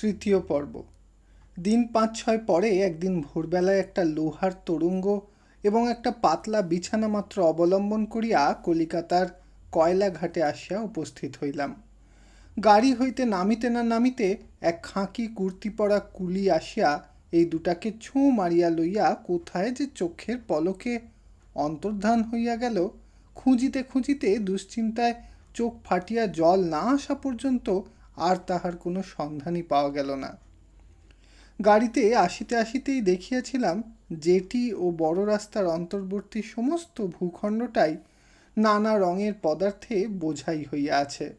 তৃতীয় পর্ব। দিন পাঁচ ছয় পরে একদিন ভোরবেলায় একটা লোহার তোরঙ্গ এবং একটা পাতলা বিছানা মাত্র অবলম্বন করিয়া কলিকাতার কয়লা ঘাটে আসিয়া উপস্থিত হইলাম। গাড়ি হইতে নামিতে না নামিতে এক খাঁকি কুর্তি পরা কুলি আসিয়া এই দুটাকে ছুঁ মারিয়া লইয়া কোথায় যে চোখের পলকে অন্তর্ধান হইয়া গেল, খুঁজিতে খুঁজিতে দুশ্চিন্তায় চোখ ফাটিয়া জল না আসা পর্যন্ত আর তাহার কোনো সন্ধানই পাওয়া গেল না। গাড়িতে আসিতে আসিতেই দেখিয়াছিলাম জেটি ও বড় রাস্তার অন্তর্বর্তী সমস্ত ভূখণ্ডটাই নানা রঙের পদার্থে বোঝাই হইয়া আছে।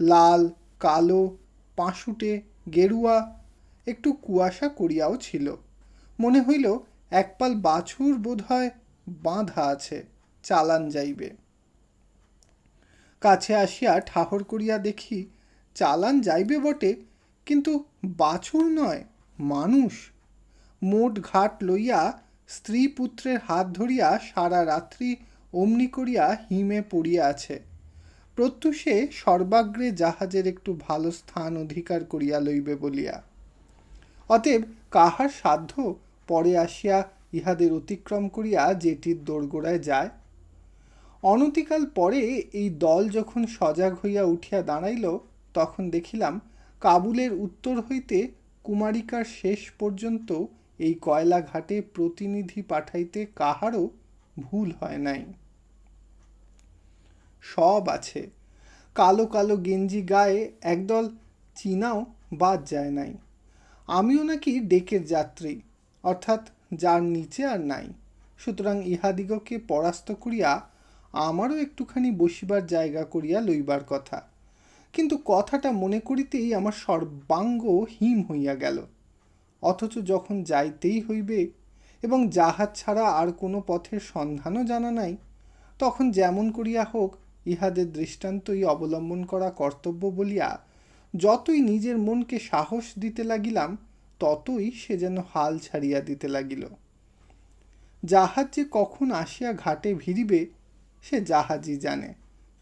লাল, কালো, পাঁশুটে, গেরুয়া, একটু কুয়াশা করিয়াও ছিল। মনে হইল একপাল বাছুর বোধহয় বাঁধা আছে, চালান যাইবে। কাছে আসিয়া ঠাহর করিয়া দেখি চালান যাইবে বটে, কিন্তু বাছুর নয়, মানুষ। মোট ঘাট লইয়া স্ত্রী পুত্রের হাত ধরিয়া সারা রাত্রি অমনি করিয়া হিমে পড়িয়া আছে। প্রত্যুষে সর্বাগ্রে জাহাজের একটু ভালো স্থান অধিকার করিয়া লইবে বলিয়া। অতএব কাহার সাধ্য পরে আসিয়া ইহাদের অতিক্রম করিয়া যেটির দোরগোড়ায় যায়? অনতিকাল পরে এই দল যখন সজাগ হইয়া উঠিয়া দাঁড়াইল তখন দেখিলাম কাবুলের উত্তর হইতে কুমারিকার শেষ পর্যন্ত এই কয়লা ঘাটে প্রতিনিধি পাঠাইতে কাহারও ভুল হয় নাই। সব আছে। কালো কালো গেঞ্জি গায়ে একদল চীনাও বাদ যায় নাই। আমিও নাকি ডেকের যাত্রী, অর্থাৎ যার নিচে আর নাই। সুতরাং ইহাদিগকে পরাস্ত করিয়া আমারও একটুখানি বসিবার জায়গা করিয়া লইবার কথা। কিন্তু কথাটা মনে করিতেই আমার সর্বাঙ্গ হিম হইয়া গেল। অথচ যখন যাইতেই হইবে এবং জাহাজ ছাড়া আর কোনো পথের সন্ধানও জানা নাই, তখন যেমন করিয়া হোক ইহাদের দৃষ্টান্তই অবলম্বন করা কর্তব্য বলিয়া যতই নিজের মনকে সাহস দিতে লাগিলাম, ততই সে যেন হাল ছাড়িয়া দিতে লাগিল। জাহাজ যে কখন আসিয়া ঘাটে ভিড়িবে, সে জাহাজই জানে।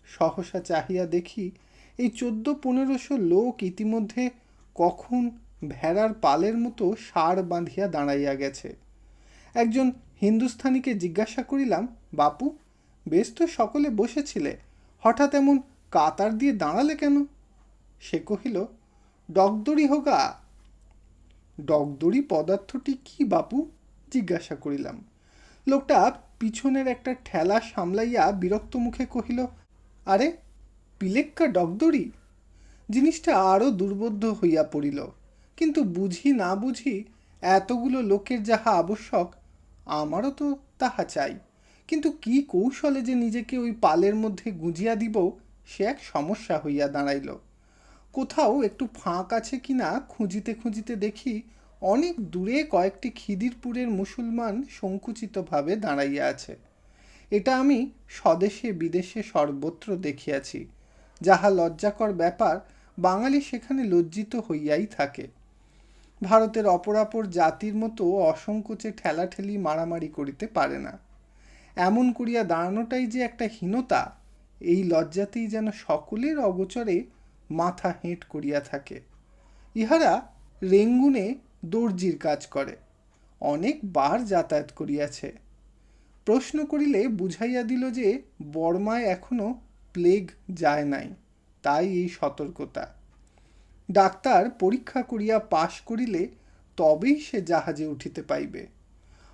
সহসা চাহিয়া দেখি এই চোদ্দ পনেরোশো লোক ইতিমধ্যে কখন ভেড়ার পালের মতো সার বাঁধিয়া দাঁড়াইয়া গেছে। একজন হিন্দুস্থানিকে জিজ্ঞাসা করিলাম, বাপু, বেশ তো সকলে বসেছিলে, হঠাৎ এমন কাতার দিয়ে দাঁড়ালে কেন? সে কহিল, ডগদড়ি হোগা। ডগদড়ি পদার্থটি কি, বাপু? জিজ্ঞাসা করিলাম। লোকটা পিছনের একটা ঠেলা সামলাইয়া বিরক্ত মুখে কহিল, আরে পিলেক্কা ডগদড়ি? জিনিসটা আরও দুর্বোধ্য হইয়া পড়িল। কিন্তু বুঝি না বুঝি এতগুলো লোকের যাহা আবশ্যক, আমারও তো তাহা চাই। কিন্তু কি কৌশলে যে নিজেকে ওই পালের মধ্যে গুঁজিয়া দিব, সে এক সমস্যা হইয়া দাঁড়াইল। কোথাও একটু ফাঁক আছে কি না খুঁজিতে খুঁজিতে দেখি অনেক দূরে কয়েকটি খিদিরপুরের মুসলমান সংকুচিতভাবে দাঁড়াইয়া আছে। এটা আমি স্বদেশে বিদেশে সর্বত্র দেখিয়াছি। যাহা লজ্জাকর ব্যাপার, বাঙালি সেখানে লজ্জিত হইয়াই থাকে। ভারতের অপরাপর জাতির মতো অসংকোচে ঠেলাঠেলি মারামারি করিতে পারে না। এমন করিয়া দাঁড়ানোটাই যে একটা হীনতা, এই লজ্জাতেই যেন সকলের অগোচরে মাথা হেঁট করিয়া থাকে। ইহারা রেঙ্গুনে দর্জির কাজ করে, অনেক বার যাতায়াত করিয়াছে। প্রশ্ন করিলে বুঝাইয়া দিল যে বর্মায় এখনও প্লেগ যায় নাই, তাই এই সতর্কতা। ডাক্তার পরীক্ষা করিয়া পাশ করিলে তবেই সে জাহাজে উঠিতে পাইবে।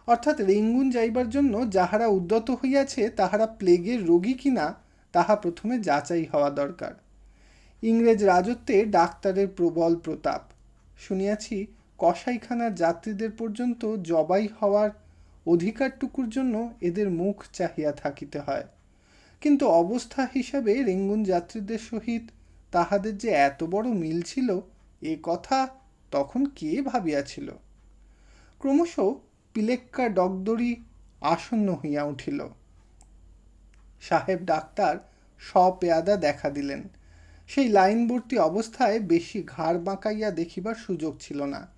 অর্থাৎ রেঙ্গুন যাইবার জন্য যাহারা উদ্যত হইয়াছে, তাহারা প্লেগের রোগী কিনা, তাহা প্রথমে যাচাই হওয়া দরকার। ইংরেজ রাজত্বে ডাক্তারের প্রবল প্রতাপ। শুনিয়াছি কসাইখানার যাত্রীদের পর্যন্ত জবাই হওয়ার অধিকারটুকুর জন্য এদের মুখ চাহিয়া থাকিতে হয়। কিন্তু অবস্থা হিসাবে রেঙ্গুন যাত্রীদের সহিত তাহাদের যে এত বড় মিল ছিল, এ কথা তখন কে ভাবিয়াছিল? ক্রমশ পিলেক্কা ডগদড়ি আসন্ন হইয়া উঠিল। সাহেব ডাক্তার স্বপেয়াদা দেখা দিলেন। সেই লাইনবর্তী অবস্থায় বেশি ঘাড় বাঁকাইয়া দেখিবার সুযোগ ছিল না।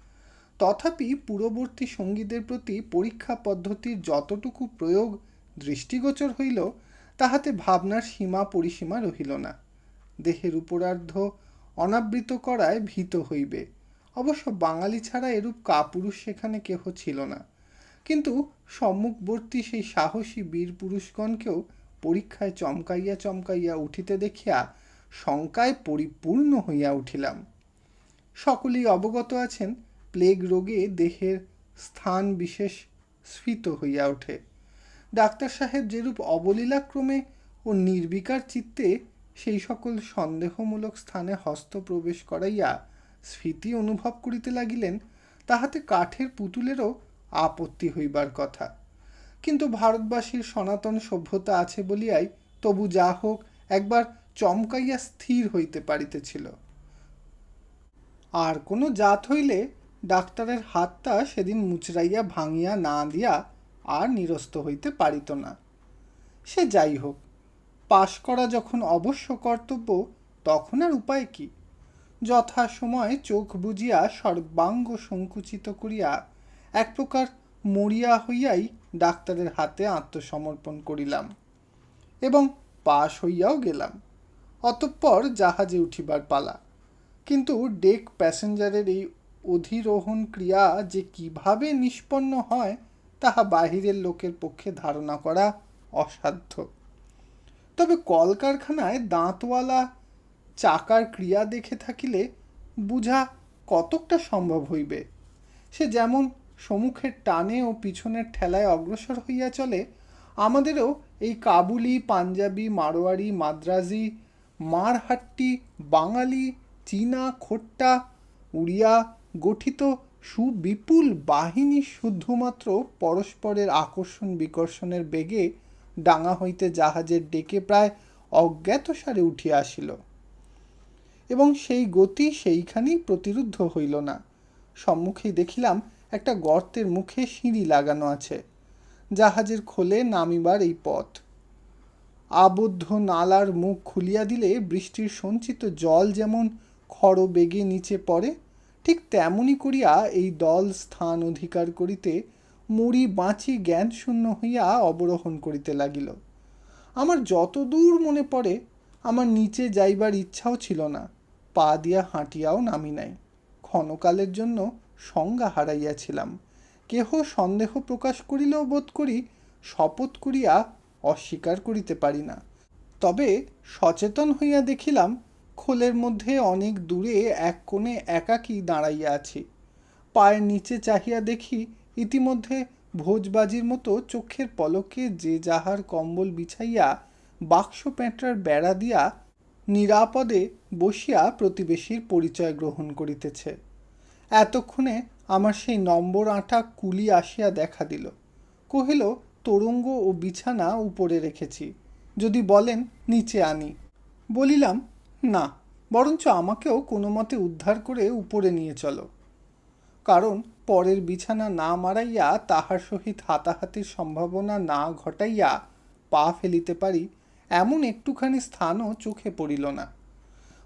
তথাপি পূর্ববর্তী সঙ্গীদের প্রতি পরীক্ষা পদ্ধতির যতটুকু প্রয়োগ দৃষ্টিগোচর হইল তাহাতে ভাবনার সীমা পরিসীমা রহিল না। দেহের উপরার্ধ অনাবৃত করায় ভীত হইবে। অবশ্য বাঙালি ছাড়া এরূপ কাপুরুষ সেখানে কেহ ছিল না। কিন্তু সম্মুখবর্তী সেই সাহসী বীর পুরুষগণকেও পরীক্ষায় চমকাইয়া চমকাইয়া উঠিতে দেখিয়া শঙ্কায় পরিপূর্ণ হইয়া উঠিলাম। সকলেই অবগত আছেন, প্লেগ রোগে দেহের স্থান বিশেষ স্ফীত হইয়া ওঠে। ডাক্তার সাহেব যেরূপ অবলীলাক্রমে ও নির্বিকার চিত্তে সেই সকল সন্দেহমূলক স্থানে হস্ত প্রবেশ করাইয়া স্ফীতি অনুভব করিতে লাগিলেন, তাহাতে কাঠের পুতুলেরও আপত্তি হইবার কথা। কিন্তু ভারতবাসীর সনাতন সভ্যতা আছে বলিয়াই তবু যা হোক একবার চমকাইয়া স্থির হইতে পারিতেছিল। আর কোনো জাত হইলে ডাক্তারের হাতটা সেদিন মুচড়াইয়া ভাঙিয়া না দিয়া আর নিরস্ত হইতে পারিত না। সে যাই হোক, পাশ করা যখন অবশ্য কর্তব্য, তখন আর উপায় কি? যথা সময় চোখ বুজিয়া সর্বাঙ্গ সংকুচিত করিয়া এক প্রকার মরিয়া হইয়াই ডাক্তারের হাতে আত্মসমর্পণ করিলাম এবং পাশ হইয়াও গেলাম, অতঃপর জাহাজে উঠিবার পালা। কিন্তু ডেক প্যাসেঞ্জারের এই অধিরোহণ ক্রিয়া যে কীভাবে নিষ্পন্ন হয় তাহা বাহিরের লোকের পক্ষে ধারণা করা অসাধ্য। তবে কলকারখানায় দাঁতওয়ালা চাকার ক্রিয়া দেখে থাকিলে বুঝা কতকটা সম্ভব হইবে? সে যেমন সম্মুখের টানে ও পিছনের ঠেলায় অগ্রসর হইয়া চলে, আমাদেরও এই কাবুলি, পাঞ্জাবি, মারোয়ারি, মাদ্রাজি, মারহাট্টি, বাঙালি, চীনা, খোট্টা, উড়িয়া গঠিত সুবিপুল বাহিনী শুধুমাত্র পরস্পরের আকর্ষণ বিকর্ষণের বেগে ডাঙা হইতে জাহাজের ডেকে প্রায় অজ্ঞাতসারে উঠিয়া আসিল। এবং সেই গতি সেইখানেই প্রতিরুদ্ধ হইল না। সম্মুখেই দেখিলাম একটা গর্তের মুখে সিঁড়ি লাগানো আছে। জাহাজের খোলে নামিবার এই পথ। আবদ্ধ নালার মুখ খুলিয়া দিলে বৃষ্টির সঞ্চিত জল যেমন খড় বেগে নিচে পড়ে ঠিক তেমনি করিয়া এই দল স্থান অধিকার করিতে মুড়ি বাঁচি জ্ঞান শূন্য হইয়া অবরোহণ করিতে লাগিল। আমার যত দূর মনে পড়ে, আমার নিচে যাইবার ইচ্ছাও ছিল না, পা দিয়া হাঁটিয়াও নামি নাই। ক্ষণকালের জন্য সংজ্ঞা হারাইয়াছিলাম। কেহ সন্দেহ প্রকাশ করিলেও বোধ করি শপথ করিয়া অস্বীকার করিতে পারি না। তবে সচেতন হইয়া দেখিলাম খোলের মধ্যে অনেক দূরে এক কোণে একাকী দাঁড়াইয়া আছি। পায়ের নিচে চাহিয়া দেখি ইতিমধ্যে ভোজবাজির মতো চোখের পলকে যে যাহার কম্বল বিছাইয়া বাক্স প্যাঁটরার বেড়া দিয়া নিরাপদে বসিয়া প্রতিবেশীর পরিচয় গ্রহণ করিতেছে। এতক্ষণে আমার সেই নম্বর আঁটা কুলি আসিয়া দেখা দিল। কহিল, তরঙ্গ ও বিছানা উপরে রেখেছি। যদি বলেন, নিচে আনি। বলিলাম না, বরঞ্চ আমাকেও কোনো মতে উদ্ধার করে উপরে নিয়ে চলো। কারণ পরের বিছানা না মারাইয়া তাহার সহিত হাতাহাতির সম্ভাবনা না ঘটাইয়া পা ফেলিতে পারি, এমন একটুখানি স্থানও চোখে পড়িল না।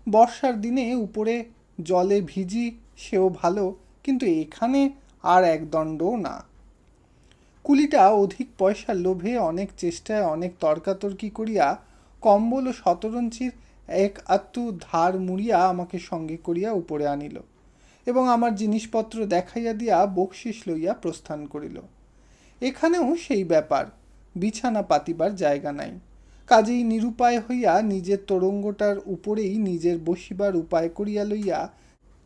বর্ষার দিনে উপরে জলে ভিজি সেও ভালো, কিন্তু এখানে আর একদণ্ডও না। কুলিটা অধিক পয়সার লোভে অনেক চেষ্টায় অনেক তর্কাতর্কি করিয়া কম্বল ও শতরঞ্চির এক আত্মু ধার মুড়িয়া আমাকে সঙ্গে করিয়া উপরে আনিল এবং আমার জিনিসপত্র দেখাইয়া দিয়া বকশিস লইয়া প্রস্থান করিল। এখানেও সেই ব্যাপার, বিছানা পাতিবার জায়গা নাই। কাজেই নিরুপায় হইয়া নিজের তরঙ্গটার উপরেই নিজের বসিবার উপায় করিয়া লইয়া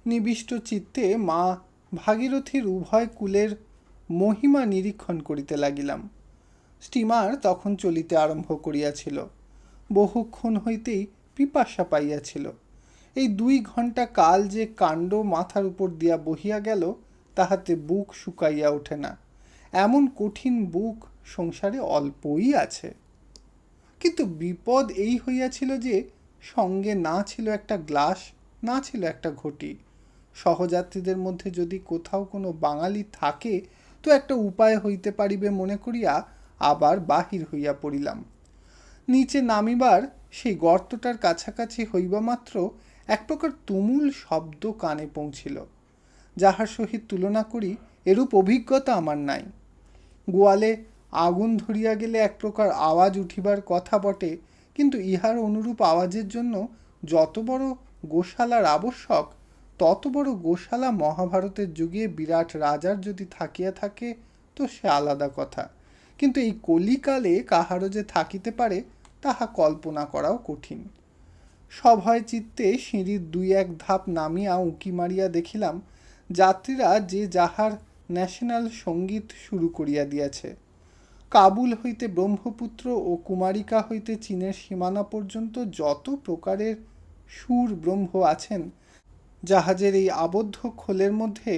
নিবিষ্ট চিত্তে মা ভাগীরথীর উভয় কুলের মহিমা নিরীক্ষণ করিতে লাগিলাম। স্টিমার তখন চলিতে আরম্ভ করিয়াছিল। বহুক্ষণ হইতেই পিপাসা পাইয়াছিল। এই দুই ঘণ্টা কাল যে কাণ্ড মাথার উপর দিয়া বহিয়া গেল, তাহাতে বুক শুকাইয়া ওঠে না। এমন কঠিন বুক সংসারে অল্পই আছে। কিন্তু বিপদ এই হইয়াছিল যে, সঙ্গে না ছিল একটা গ্লাস, না ছিল একটা ঘটি। সহযাত্রীদের মধ্যে যদি কোথাও কোনো বাঙালি থাকে, তো একটা উপায় হইতে পারিবে মনে করিয়া আবার বাহির হইয়া পড়িলাম। নিচে নামিবার সেই গর্তটার কাছাকাছি হইবা মাত্র এক প্রকার তুমুল শব্দ কানে পৌঁছিল, যাহার সহিত তুলনা করি এরূপ অভিজ্ঞতা আমার নাই। গোয়ালে আগুন ধরিয়া গেলে এক প্রকার আওয়াজ উঠিবার কথা বটে, কিন্তু ইহার অনুরূপ আওয়াজের জন্য যত বড় গোশালার আবশ্যক, তত বড় গোশালা মহাভারতের যুগে বিরাট রাজার যদি থাকিয়া থাকে, তো সে আলাদা কথা। কিন্তু এই কলিকালে কাহারও যে থাকিতে পারে তাহা কল্পনা করাও কঠিন। সভয় চিত্তে সিঁড়ির দুই এক ধাপ নামিয়া উঁকি মারিয়া দেখিলাম, যাত্রীরা যে যাহার ন্যাশনাল সংগীত শুরু করিয়া দিয়াছে। কাবুল হইতে ব্রহ্মপুত্র ও কুমারিকা হইতে চীনের সীমানা পর্যন্ত যত প্রকারের সুর ব্রহ্ম আছেন, জাহাজের এই আবদ্ধ খোলের মধ্যে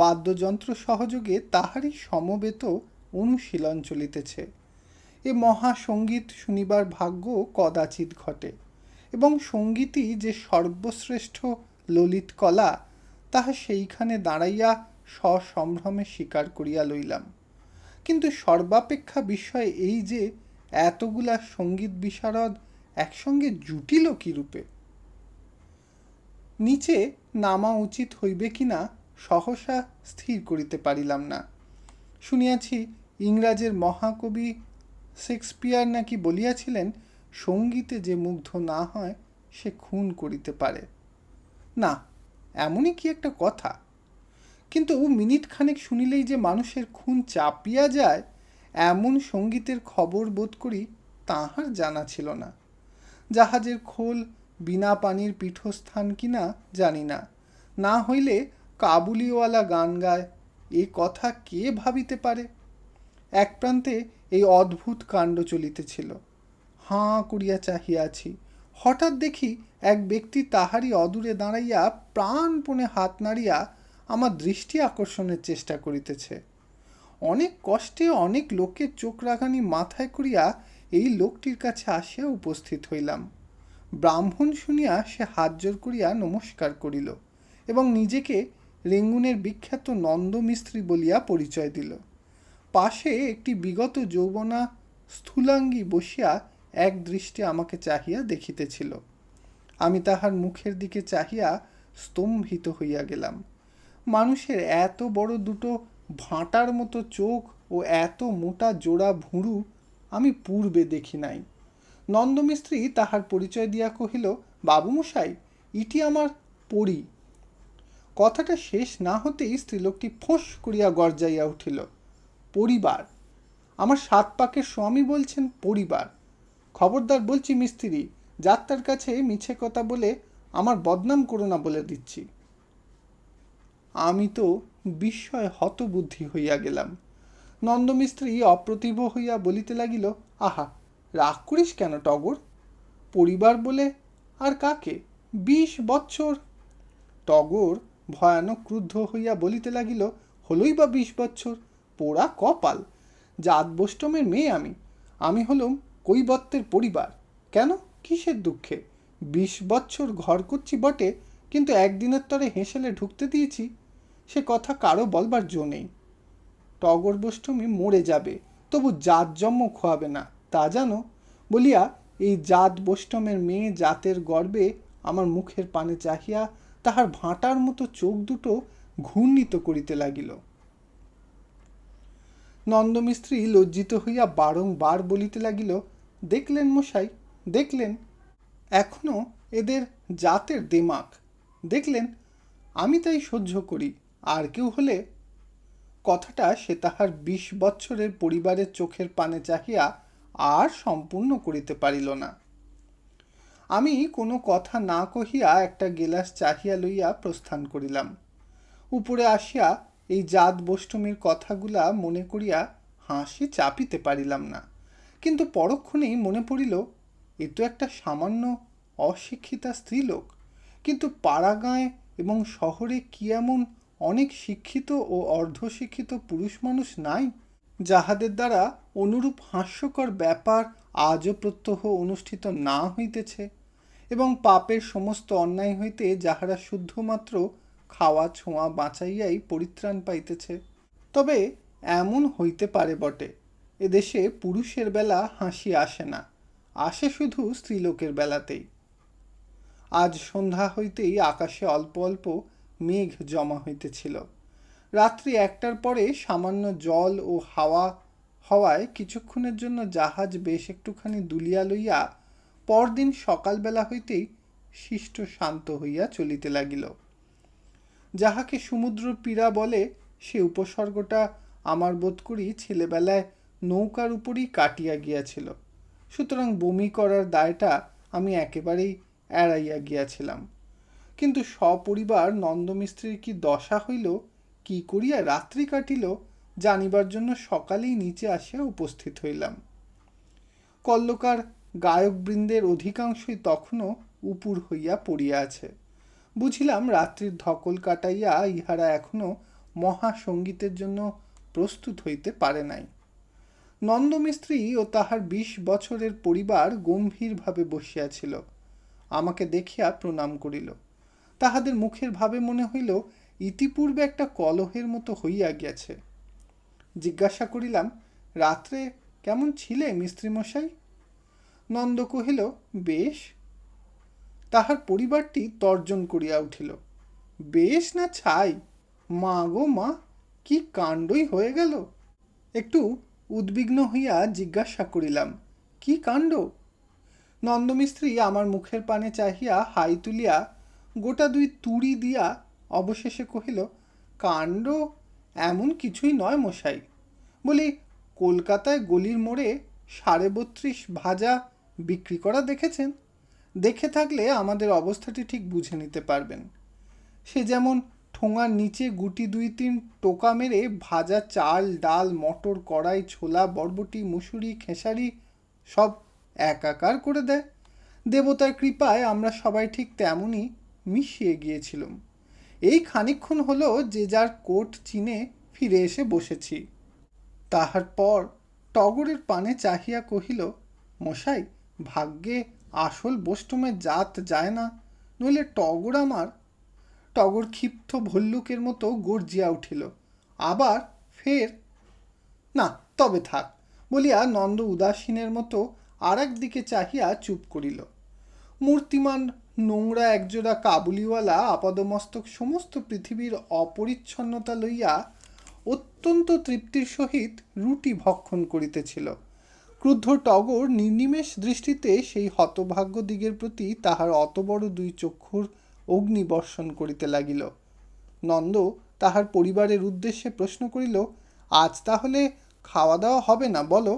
বাদ্যযন্ত্র সহযোগে তাহারই সমবেত অনুশীলন চলিতেছে। এ মহাসঙ্গীত শুনিবার ভাগ্য কদাচিৎ ঘটে। এবং সঙ্গীতই যে সর্বশ্রেষ্ঠ ললিত কলা, তাহা সেইখানে দাঁড়াইয়া সসম্ভ্রমে স্বীকার করিয়া লইলাম। কিন্তু সর্বাপেক্ষা বিষয় এই যে এতগুলা সংগীত বিশারদ একসঙ্গে জুটিল কি রূপে নিচে নামা উচিত হইবে কিনা সহসা স্থির করিতে পারিলাম না। শুনিয়াছি ইংরাজের মহাকবি শেক্সপিয়ার নাকি বলিয়াছিলেন, সঙ্গীতে যে মুগ্ধ না হয়, সে খুন করিতে পারে। না, এমনই কি একটা কথা। কিন্তু মিনিট খানেক শুনিলেই যে মানুষের খুন চাপিয়া যায়, এমন সঙ্গীতের খবর বোধ করি তাহার জানা ছিল না। জাহাজের খোল, বিনা পানির পীঠস্থান কিনা জানি না। না হইলে কাবুলিওয়ালা গান গায়, এ কথা কে ভাবিতে পারে? এক প্রান্তে এই অদ্ভুত কাণ্ড চলিতেছিল। হাঁ করিয়া চাহিয়াছি। হঠাৎ দেখি এক ব্যক্তি তাহারই অদূরে দাঁড়াইয়া প্রাণপণে হাত নাড়িয়া আমার দৃষ্টি আকর্ষণের চেষ্টা করিতেছে। অনেক কষ্টে অনেক লোকের চোখ রাগানি মাথায় করিয়া এই লোকটির কাছে আসিয়া উপস্থিত হইলাম। ব্রাহ্মণ শুনিয়া সে হাত জোর করিয়া নমস্কার করিল এবং নিজেকে রেঙ্গুনের বিখ্যাত নন্দমিস্ত্রি বলিয়া পরিচয় দিল। পাশে একটি বিগত যৌবনা স্থূলাঙ্গী বসিয়া এক দৃষ্টে আমাকে চাহিয়া দেখিতেছিল। আমি তাহার মুখের দিকে চাহিয়া স্তম্ভিত হইয়া গেলাম। মানুষের এত বড় দুটো ভাঁটার মতো চোখ ও এত মোটা জোড়া ভুঁড়ু আমি পূর্বে দেখি নাই। নন্দমিস্ত্রি তাহার পরিচয় দিয়া কহিল, বাবুমশাই, ইটি আমার পড়ি কথাটা শেষ না হতেই স্ত্রীলোকটি ফোঁস করিয়া গর্জাইয়া উঠিল। পরিবার। আমার সাত পাকের স্বামী বলছেন পরিবার। খবরদার বলছি, মিস্ত্রি, যাত্রার কাছে মিছে কথা বলে আমার বদনাম করো না বলে দিচ্ছি। আমি তো বিস্ময় হতবুদ্ধি হইয়া গেলাম। নন্দমিস্ত্রি অপ্রতিভ হইয়া বলিতে লাগিল, আহা, রাগ করিস কেন টগর? পরিবার বলে আর কাকে? বিশ বৎসর? টগর ভয়ানক ক্রুদ্ধ হইয়া বলিতে লাগিল, হলই বা বিশ বৎসর? পোড়া কপাল জাত বৈষ্টমের মেয়ে আমি। আমি হলুম কৈবত্যের পরিবার। কেন? কিসের দুঃখে? বিশ বৎসর ঘর করছি বটে, কিন্তু একদিনের তরে হেসেলে ঢুকতে দিয়েছি। সে কথা কারও বলবার জো নেই। টগর বৈষ্টমী মরে যাবে, তবু জাত জন্ম খোয়াবে না। তা জানো? বলিয়া এই জাত বৈষ্টমের মেয়ে জাতের গর্বে আমার মুখের পানে চাহিয়া তাহার ভাঁটার মতো চোখ দুটো ঘূর্ণিত করিতে লাগিল। নন্দমিস্ত্রি লজ্জিত হইয়া বারংবার বলিতে লাগিল, দেখলেন মশাই, দেখলেন। এখনও এদের জাতের দেমাক। দেখলেন, আমি তাই সহ্য করি। আর কেউ হলে? কথাটা সে তাহার বিশ বৎসরের পরিবারের চোখের পানে চাহিয়া আর সম্পূর্ণ করিতে পারিল না। আমি কোনো কথা না কহিয়া একটা গেলাস চাহিয়া লইয়া প্রস্থান করিলাম। উপরে আসিয়া এই জাত বষ্টমীর কথাগুলা মনে করিয়া হাসি চাপিতে পারিলাম না। কিন্তু পরক্ষণেই মনে পড়িল, এ তো একটা সামান্য অশিক্ষিতা স্ত্রীলোক। কিন্তু পাড়াগাঁয়ে এবং শহরে কি এমন অনেক শিক্ষিত ও অর্ধশিক্ষিত পুরুষ মানুষ নাই, যাহাদের দ্বারা অনুরূপ হাস্যকর ব্যাপার আজও প্রত্যহ অনুষ্ঠিত না হইতেছে? এবং পাপের সমস্ত অন্যায় হইতে যাহারা শুদ্ধমাত্র খাওয়া, ছোঁয়া, বাঁচাইয়াই পরিত্রাণ পাইতেছে। তবে এমন হইতে পারে বটে, এদেশে পুরুষের বেলা হাসি আসে না, আসে শুধু স্ত্রীলোকের বেলাতেই। আজ সন্ধ্যা হইতেই আকাশে অল্প অল্প মেঘ জমা হইতেছিল। রাত্রি একটার পরে সামান্য জল ও হাওয়া হওয়ায় কিছুক্ষণের জন্য জাহাজ বেশ একটুখানি দুলিয়া লইয়া পরদিন সকালবেলা হইতেই শিষ্ট শান্ত হইয়া চলিতে লাগিল। যাহাকে সমুদ্র পীড়া বলে, সে উপসর্গটা আমার বোধ করি ছেলেবেলায় নৌকার উপরই কাটিয়া গিয়াছিল। সুতরাং বমি করার দায়টা আমি একেবারেই এড়াইয়া গিয়াছিলাম। কিন্তু সপরিবার নন্দমিস্ত্রির কি দশা হইল, কি করিয়া রাত্রি কাটিল, জানিবার জন্য সকালেই নিচে আসিয়া উপস্থিত হইলাম। কল্লকার গায়কবৃন্দের অধিকাংশই তখনও উপুর হইয়া পড়িয়া আছে। বুঝিলাম রাত্রির ধকল কাটাইয়া ইহারা এখনও মহাসঙ্গীতের জন্য প্রস্তুত হইতে পারে নাই। নন্দমিস্ত্রি ও তাহার বিশ বছরের পরিবার গম্ভীরভাবে বসিয়াছিল। আমাকে দেখিয়া প্রণাম করিল। তাহাদের মুখের ভাবে মনে হইল, ইতিপূর্বে একটা কলহের মতো হইয়া গিয়াছে। জিজ্ঞাসা করিলাম, রাত্রে কেমন ছিলে মিস্ত্রিমশাই? নন্দ কহিল, বেশ তাহার পরিবারটি তর্জন করিয়া উঠিল। বেশ না ছাই, মা গো মা, কি কাণ্ডই হয়ে গেল? একটু উদ্বিগ্ন হইয়া জিজ্ঞাসা করিলাম, কি কাণ্ড? নন্দমিস্ত্রি আমার মুখের পানে চাহিয়া হাই তুলিয়া গোটা দুই তুড়ি দিয়া অবশেষে কহিল, কাণ্ড এমন কিছুই নয় মশাই। বলি, কলকাতায় গলির মোড়ে সাড়ে বত্রিশ ভাজা বিক্রি করা দেখেছেন? দেখে থাকলে আমাদের অবস্থাটি ঠিক বুঝে নিতে পারবেন। সে যেমন ঠোঙার নিচে গুটি দুই তিন টোকা মেরে ভাজা চাল, ডাল, মটর, কড়াই, ছোলা, বরবটি, মুসুরি, খেসারি সব একাকার করে দেয়। দেবতার কৃপায় আমরা সবাই ঠিক তেমনই মিশিয়ে গিয়েছিলাম। এই খানিক্ষণ হলো যে যার কোট চিনে ফিরে এসে বসেছি। তাহার পর টগরের পানে চাহিয়া কহিল, মশাই, ভাগ্যে আসল বোষ্টমের জাত যায় না, নইলে টগর আমার। টগর ক্ষিপ্ত ভল্লুকের মতো গর্জিয়া উঠিল। আবার ফের, না, তবে থাক, বলিয়া নন্দ উদাসীনের মতো আর দিকে চাহিয়া চুপ করিল। মূর্তিমান নোংরা একজোড়া কাবুলিওয়ালা আপাদমস্তক সমস্ত পৃথিবীর অপরিচ্ছন্নতা লইয়া অত্যন্ত তৃপ্তির সহিত রুটি ভক্ষণ করিতেছিল। ক্রুদ্ধ টগর নির্নিমেষ দৃষ্টিতে সেই হতভাগ্য দিগের প্রতি তাহার অত বড় দুই চক্ষুর অগ্নিবর্ষণ করিতে লাগিল। নন্দ তাহার পরিবারের উদ্দেশ্যে প্রশ্ন করিল, আজ তাহলে খাওয়া দাওয়া হবে না, বলো?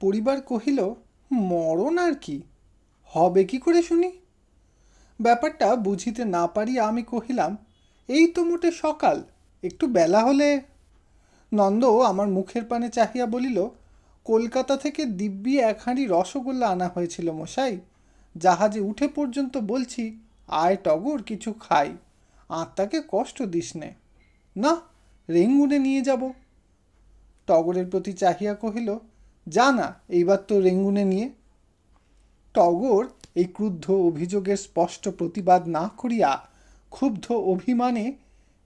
পরিবার কহিল, মরণ আর কি? হবে কি করে শুনি? ব্যাপারটা বুঝিতে না পারিয়া আমি কহিলাম, এই তো মোটে সকাল, একটু বেলা হলে? নন্দ আমার মুখের পানে চাহিয়া বলিল কলকাতা থেকে দিব্যি এক হাঁড়ি রসগোল্লা আনা হয়েছিল মশাই। জাহাজে উঠে পর্যন্ত বলছি, আয় টগর, কিছু খাই। আত্মাকে কষ্ট দিস নে। না, রেঙ্গুনে নিয়ে যাব। টগরের প্রতি চাহিয়া কহিল, যা না, এইবার তো রেঙ্গুনে নিয়ে। টগর এই ক্রুদ্ধ অভিযোগের স্পষ্ট প্রতিবাদ না করিয়া ক্ষুব্ধ অভিমানে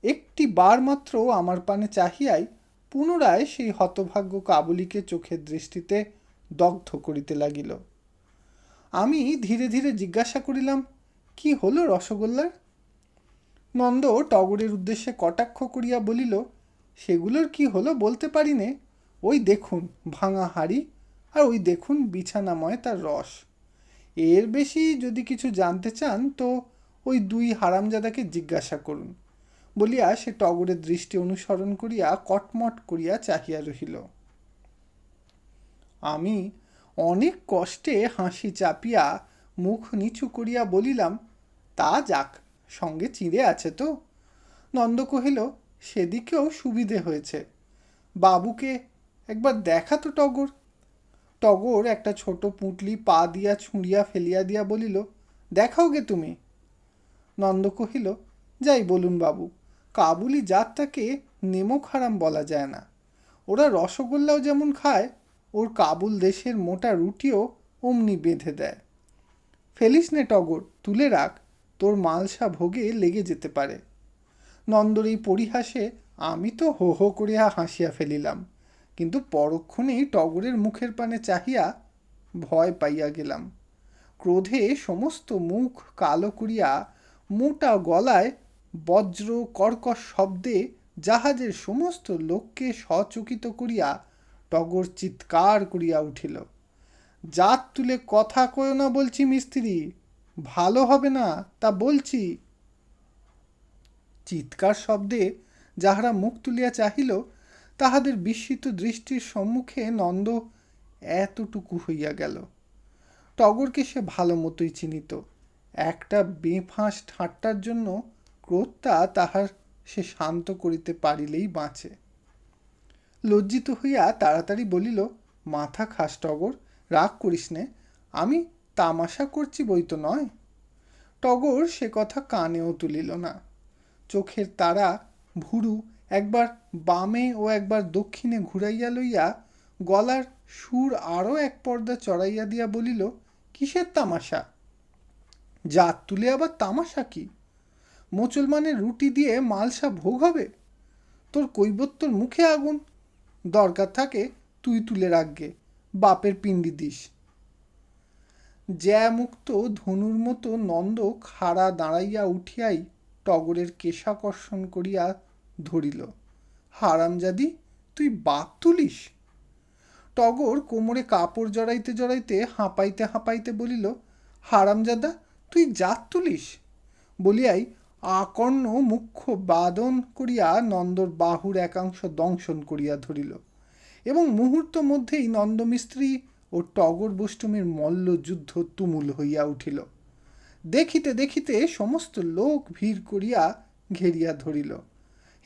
একটি বার মাত্র আমার পানে চাহিয়াই পুনরায় সেই হতভাগ্য কাবুলিকে চোখের দৃষ্টিতে দগ্ধ করিতে লাগিল। আমি ধীরে ধীরে জিজ্ঞাসা করিলাম, কি হলো রসগোল্লার? নন্দ টগরের উদ্দেশ্যে কটাক্ষ করিয়া বলিল, সেগুলোর কি হলো বলতে পারি নে ওই দেখুন ভাঙা হাড়ি আর ওই দেখুন বিছানাময় তার রস। এর বেশি যদি কিছু জানতে চান তো ওই দুই হারামজাদাকে জিজ্ঞাসা করুন। বলিয়া সে টগরের দৃষ্টি অনুসরণ করিয়া কটমট করিয়া চাহিয়া রহিল। আমি অনেক কষ্টে হাসি চাপিয়া মুখ নিচু করিয়া বলিলাম, তা যাক, সঙ্গে চিঁড়ে আছে তো। নন্দ কহিল, সেদিকেও সুবিধে হয়েছে। বাবুকে একবার দেখা তো টগর। টগর একটা ছোট পুঁটলি পা দিয়া ছুঁড়িয়া ফেলিয়া দিয়া বলিল, দেখাও গে তুমি। নন্দ কহিল, যাই বলুন বাবু। কাবুলি জাতটাকে নেমক হারাম বলা যায় না। ওরা রসগোল্লাও যেমন খায়, ওর কাবুল দেশের মোটা রুটিও অমনি বেঁধে দেয়। ফেলিস নে টগর, তুলে রাখ, তোর মালসা ভোগে লেগে যেতে পারে। নন্দর এই পরিহাসে আমি তো হো হো করিয়া হাসিয়া ফেলিলাম, কিন্তু পরক্ষণেই টগরের মুখের পানে চাহিয়া ভয় পাইয়া গেলাম। ক্রোধে সমস্ত মুখ কালো করিয়া মোটা গলায় বজ্র কর্কশ শব্দে জাহাজের সমস্ত লোককে সচকিত করিয়া টগর চিৎকার করিয়া উঠিল। জাত তুলে কথা কয় না বলছি মিস্ত্রি, ভালো হবে না তা বলছি। চিৎকার শব্দে যাহারা মুখ তুলিয়া চাহিল, তাহাদের বিস্মিত দৃষ্টির সম্মুখে নন্দ এতটুকু হইয়া গেল। টগরকে সে ভালো মতোই চিনিত। একটা বেফাঁস ঠাট্টার জন্য ক্রোধটা তাহার সে শান্ত করিতে পারিলেই বাঁচে। লজ্জিত হইয়া তাড়াতাড়ি বলিল, মাথা খাস টগর, রাগ করিস নে, আমি তামাশা করছি বই তো নয় টগর সে কথা কানেও তুলিল না। চোখের তারা ভুরু একবার বামে ও একবার দক্ষিণে ঘুরাইয়া লইয়া গলার সুর আরও এক পর্দা চড়াইয়া দিয়া বলিল, কিসের তামাশা? জাত তুলে আবার তামাশা কি? মুসলমানের রুটি দিয়ে মালসা ভোগ হবে? তোর কৈবত্যর মুখে আগুন। দরকার থাকে তুই তুলে রাখগে, বাপের পিণ্ডি দিস। জ্যা মুক্ত ধনুর মতো নন্দ খাড়া দাঁড়াইয়া উঠিয়াই টগরের কেশাকর্ষণ করিয়া ধরিল। হারামজাদি তুই বাপ তুলিস? টগর কোমরে কাপড় জড়াইতে জড়াইতে হাঁপাইতে হাঁপাইতে বলিল হারামজাদা তুই জাত তুলিস? বলিয়াই আকর্ণ মুখ্য বাদন করিয়া নন্দর বাহুর একাংশ দংশন করিয়া ধরিল এবং মুহূর্ত মধ্যেই নন্দমিস্ত্রি ও টগর বষ্টমীর মল্লযুদ্ধ তুমুল হইয়া উঠিল। দেখিতে দেখিতে সমস্ত লোক ভিড় করিয়া ঘেরিয়া ধরিল।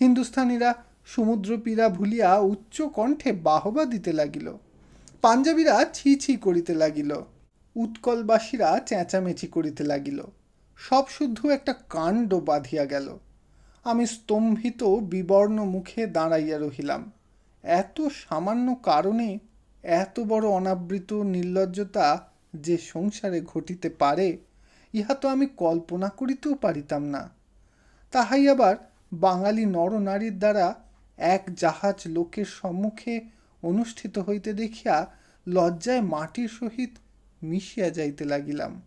হিন্দুস্থানীরা সমুদ্রপীড়া ভুলিয়া উচ্চ কণ্ঠে বাহবা দিতে লাগিল। পাঞ্জাবিরা ছি ছি করিতে লাগিল। উৎকলবাসীরা চেঁচামেচি করিতে লাগিল। সব শুদ্ধ একটা কাণ্ড বাঁধিয়া গেল। আমি স্তম্ভিত বিবর্ণ মুখে দাঁড়াইয়া রহিলাম। এত সামান্য কারণে এত বড় অনাবৃত নির্লজ্জতা যে সংসারে ঘটিতে পারে, ইহা তো আমি কল্পনা করিতেও পারিতাম না। তাহাই আবার বাঙালি নরনারীর দ্বারা এক জাহাজ লোকের সম্মুখে অনুষ্ঠিত হইতে দেখিয়া লজ্জায় মাটির সহিত মিশিয়া যাইতে লাগিলাম।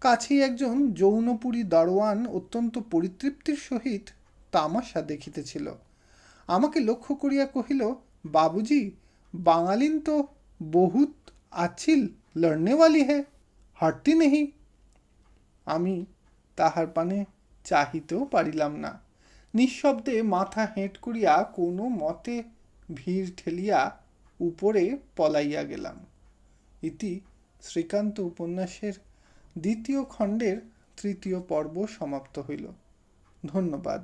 কাছেই একজন যৌনপুরী দারোয়ান অত্যন্ত পরিতৃপ্তির সহিত তামাশা দেখিতেছিল। আমাকে লক্ষ্য করিয়া কহিল, বাবুজি, বাঙালিন তো বহুত আছিল লড়নেওয়ালি হে হারতি নেহি। আমি তাহার পানে চাহিতেও পারিলাম না নিঃশব্দে মাথা হেঁট করিয়া কোনো মতে ভিড় ঠেলিয়া উপরে পলাইয়া গেলাম। ইতি শ্রীকান্ত উপন্যাসের দ্বিতীয় খণ্ডের তৃতীয় পর্ব সমাপ্ত হইল। ধন্যবাদ।